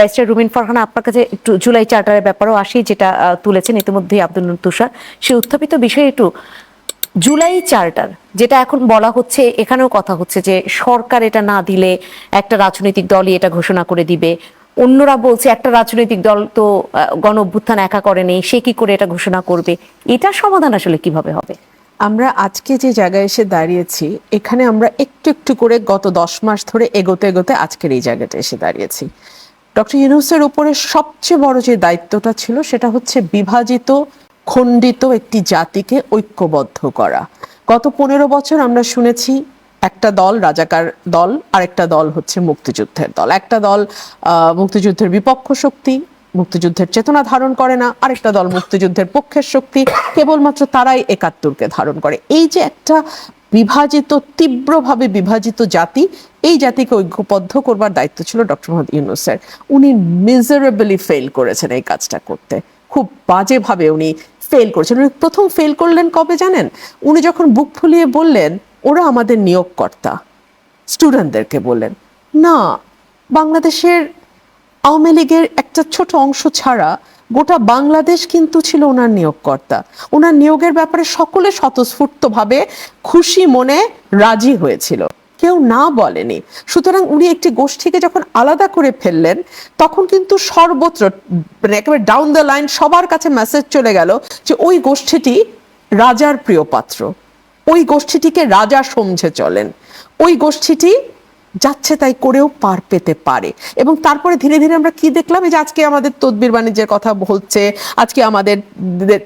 Barrister রুমিন ফারহানা আপনার কাছে একটু জুলাই চার্টারের ব্যাপারেও আসি, যেটা তুলেছেন ইতিমধ্যে আব্দুল তুষার। সেই উত্থাপিত বিষয়ে একটু জুলাই চার্টার যেটা এখন বলা হচ্ছে, এখানেও কথা হচ্ছে যে সরকার এটা না দিলে একটা রাজনৈতিক দলই এটা ঘোষণা করে দিবে। অন্যরা বলছে একটা রাজনৈতিক দল তো গণ অভ্যুত্থান একা করেনি সে কি করে এটা ঘোষণা করবে? এটার সমাধান আসলে কীভাবে হবে? আমরা আজকে যে জায়গায় এসে দাঁড়িয়েছি, এখানে আমরা একটু একটু করে গত দশ মাস ধরে এগোতে এগোতে আজকের এই জায়গাটা এসে দাঁড়িয়েছি। ডক্টর ইউনুসের উপরে সবচেয়ে বড় যে দায়িত্বটা ছিল, সেটা হচ্ছে বিভাজিত, খণ্ডিত একটি জাতিকে ঐক্যবদ্ধ করা। গত পনেরো বছর আমরা শুনেছি একটা দল, রাজাকার দল, আরেকটা দল হচ্ছে মুক্তিযুদ্ধের দল। একটা দল মুক্তিযুদ্ধের বিপক্ষ শক্তি, মুক্তিযুদ্ধের চেতনা ধারণ করে না। আরেকটা দল, মুক্তিযুদ্ধের পক্ষের শক্তি, কেবলমাত্র তারাই একাত্তরকে ধারণ করে। এই যে একটা বিভাজিত, তীব্রভাবে বিভাজিত জাতি। এই জাতিকে ঐক্যবদ্ধ করবার দায়িত্ব ছিল ডক্টর মোহাম্মদ ইউনুসের উনি মিজারেবলি ফেল করেছেন এই কাজটা করতে। খুব বাজেভাবে উনি ফেল করেছেন। উনি প্রথম ফেল করলেন কবে জানেন? উনি যখন বুক ফুলিয়ে বললেন, ওরা আমাদের নিয়োগকর্তা। স্টুডেন্টদেরকে বললেন, না, বাংলাদেশের আওয়ামী লীগের একটা ছোট অংশ ছাড়া গোটা বাংলাদেশ কিন্তু ছিল ওনার নিয়োগকর্তা। ওনার নিয়োগের ব্যাপারে সকলে স্বতঃস্ফূর্তভাবে খুশি মনে রাজি হয়েছিল। কেউ না বলেনি। সুতরাং উনি একটি গোষ্ঠীকে যখন আলাদা করে ফেললেন, তখন কিন্তু সর্বত্র মানে একেবারে ডাউন দ্য লাইন সবার কাছে মেসেজ চলে গেল যে ওই গোষ্ঠীটি রাজার প্রিয় পাত্র ওই গোষ্ঠীটিকে রাজা সমঝে চলেন। ওই গোষ্ঠীটি যাচ্ছে তাই করেও পার পেতে পারে। এবং তারপরে ধীরে ধীরে আমরা কি দেখলাম? যে আজকে আমাদের তদবির বাণিজ্যের কথা হচ্ছে, আজকে আমাদের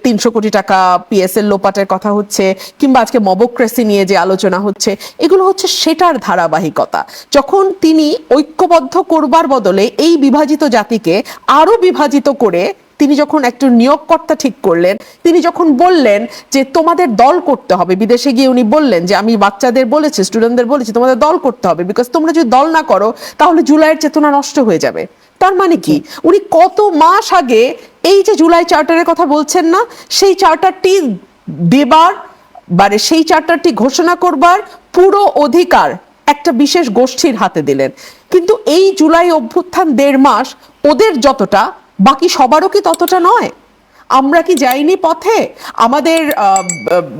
তিনশো কোটি টাকা পিএসএল লোপাটের কথা হচ্ছে, কিংবা আজকে মবক্রেসি নিয়ে যে আলোচনা হচ্ছে, এগুলো হচ্ছে সেটার ধারাবাহিকতা। যখন তিনি ঐক্যবদ্ধ করবার বদলে এই বিভাজিত জাতিকে আরও বিভাজিত করে তিনি যখন একটু নিয়োগকর্তা ঠিক করলেন, তিনি যখন বললেন যে তোমাদের দল করতে হবে, বিদেশে গিয়ে উনি বললেন যে আমি বাচ্চাদের বলেছি স্টুডেন্টদের বলেছি, তোমাদের দল করতে হবে বিকজ তোমরা যদি দল না করো, তাহলে জুলাইয়ের চেতনা নষ্ট হয়ে যাবে। তার মানে কি? উনি কত মাস আগে এই যে জুলাই চার্টারের কথা বলছেন না, সেই চার্টারটি দেবার মানে সেই চার্টারটি ঘোষণা করবার পুরো অধিকার একটা বিশেষ গোষ্ঠীর হাতে দিলেন। কিন্তু এই জুলাই অভ্যুত্থান দেড় মাস ওদের যতটা বাকি সবারও কি ততটা নয়? আমরা কি যাইনি পথে? আমাদের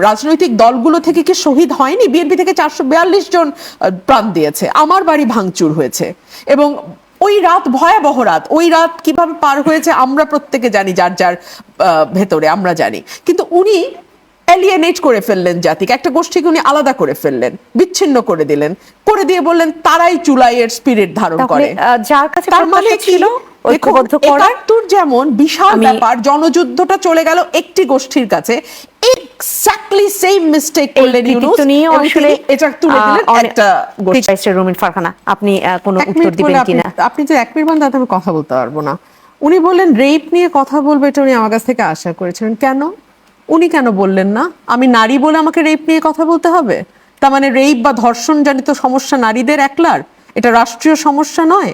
রাজনৈতিক দলগুলো থেকে কি শহীদ হয়নি? বিএনপি থেকে চারশো বিয়াল্লিশ জন প্রাণ দিয়েছে। আমার বাড়ি ভাঙচুর হয়েছে। এবং ওই রাত ভয়াবহ রাত ওই রাত কীভাবে পার হয়েছে আমরা প্রত্যেকে জানি যার যার ভেতরে আমরা জানি। কিন্তু উনি এলিয়েনেট করে ফেললেন জাতিকে। একটা গোষ্ঠীকে উনি আলাদা করে ফেললেন বিচ্ছিন্ন করে দিলেন। করে দিয়ে বললেন তারাই চুলাইয়ের স্পিরিট ধারণ করে। যার কাছে তার মানে ছিল ঐক্যবদ্ধ করার যেমন বিশাল ব্যাপার জনযুদ্ধটা চলে গেল একটি গোষ্ঠীর কাছে। এক্স্যাক্টলি সেম মিস্টেক করলেন ইউনুস। নিয়ে আসলে এটা তুলে দিলেন একটা গোষ্ঠী। রুমিন ফারহানা আপনি কোনো উত্তর দিবেন কিনা? আপনি যে এক মিনিট আমি কথা বলতে পারব না। উনি বললেন রেপ নিয়ে কথা বলবে এটা উনি আমার কাছ থেকে আশা করেছিলেন। কেন? উনি কেন বললেন না? আমি নারী বলে আমাকে রেপ নিয়ে কথা বলতে হবে? তার মানে রেপ বা ধর্ষণ জনিত সমস্যা নারীদের একলার? এটা রাষ্ট্রীয় সমস্যা নয়।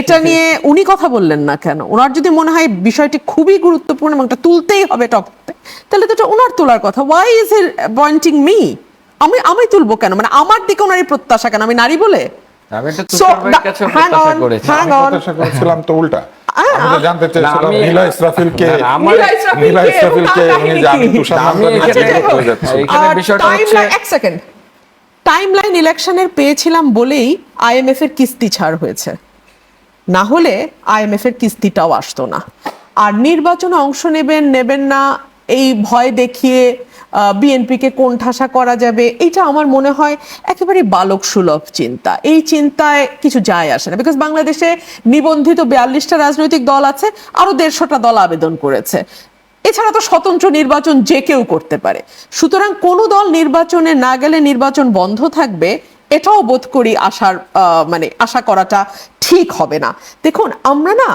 এটা নিয়ে উনি কথা বললেন না কেন? ওনার যদি মনে হয় বিষয়টি খুবই গুরুত্বপূর্ণ এবং এটা তুলতেই হবে টপিকতে তাহলে তো এটা ওনার তোলার কথা। Why is a pointing me আমি আমি তুলবো কেন? মানে আমার দিকে ওনার প্রত্যাশা কেন? আমি নারী বলে? আমি একটা তুষার কাছে প্রত্যাশা করেছি। আমি প্রত্যাশা করেছিলাম তো উল্টা। আমি জানতে নীলা নীলা উনি কি? এখানে বিষয়টা হচ্ছে এক সেকেন্ড টাইমলাইন ইলেকশনের পেয়েছিলাম বলেই আইএমএফ এর কিস্তি ছাড় হয়েছে। না হলে আইএমএফ এর কিস্তিটাও আসতো না। আর নির্বাচনে অংশ নেবেন নেবেন না, এই ভয় দেখিয়ে বিএনপিকে কোন ঠাসা করা যাবে এটা আমার মনে হয় একেবারে বালক সুলভ চিন্তা। এই চিন্তায় কিছু যায় আসে না বিকজ বাংলাদেশে নিবন্ধিত বিয়াল্লিশটা রাজনৈতিক দল আছে আরও দেড়শোটা দল আবেদন করেছে। এছাড়া তো স্বতন্ত্র নির্বাচন যে কেউ করতে পারে। সুতরাং কোনো দল নির্বাচনে না গেলে নির্বাচন বন্ধ থাকবে, এটাও বোধ করি আশার মানে আশা করাটা ঠিক হবে না। দেখুন আমরা না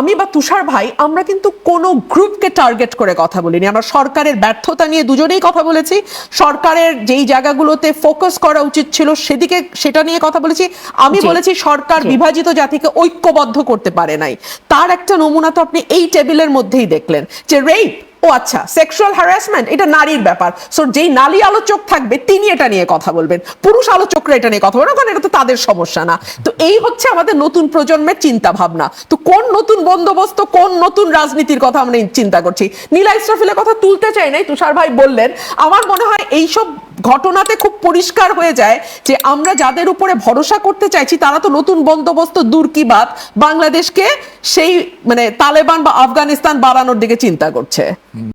আমি বা তুষার ভাই আমরা কিন্তু কোনো গ্রুপকে টার্গেট করে কথা বলিনি। আমরা সরকারের ব্যর্থতা নিয়ে দুজনেই কথা বলেছি। সরকারের যেই জায়গাগুলোতে ফোকাস করা উচিত ছিল সেদিকে সেটা নিয়ে কথা বলেছি। আমি বলেছি সরকার বিভাজিত জাতিকে ঐক্যবদ্ধ করতে পারে নাই। তার একটা নমুনা তো আপনি এই টেবিলের মধ্যেই দেখলেন যে রেপ ও আচ্ছা সেক্সুয়াল হ্যারাসমেন্ট এটা নারীর ব্যাপার। সো যেই নারী আলোচক থাকবে, তিনি এটা নিয়ে কথা বলবেন। পুরুষ আলোচকরা এটা নিয়ে কথা বলবেন, কারণ এটা তো তাদের সমস্যা না। তো এই হচ্ছে আমাদের নতুন প্রজন্মের চিন্তা ভাবনা তো কোন নতুন বন্দোবস্ত, কোন নতুন রাজনীতির কথা আমরা চিন্তা করছি? নীলা ইসরাফিলের কথা তুলতে চাই নাই, তুষার ভাই বললেন, আমার মনে হয় এইসব ঘটনাতে খুব পরিষ্কার হয়ে যায় যে আমরা যাদের উপরে ভরসা করতে চাইছি, তারা তো নতুন বন্দোবস্ত দূর কি বাদ বাংলাদেশকে সেই মানে তালেবান বা আফগানিস্তান বাড়ানোর দিকে চিন্তা করছে।